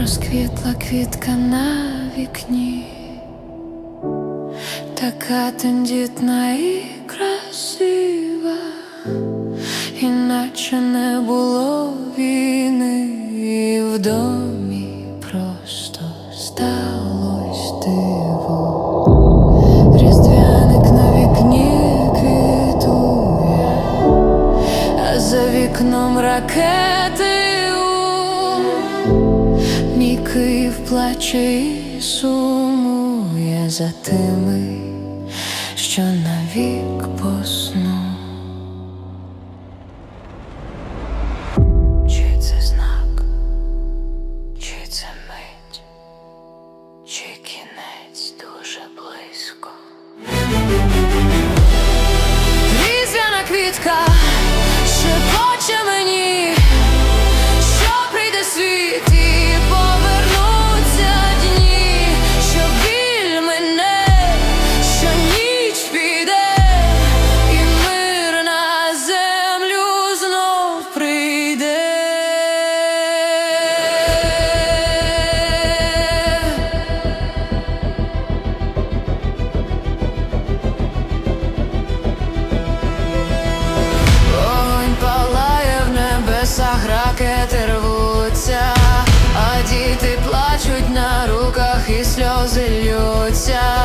Розквітла квітка на вікні, така тендітна і красива, іначе не було війни, в домі просто сталось диво. Різдвяник на вікні квітує, а за вікном ракети. у Мій Київ плаче і сумує за тими, що навік посну. Ракети рвуться, а діти плачуть на руках і сльози льються.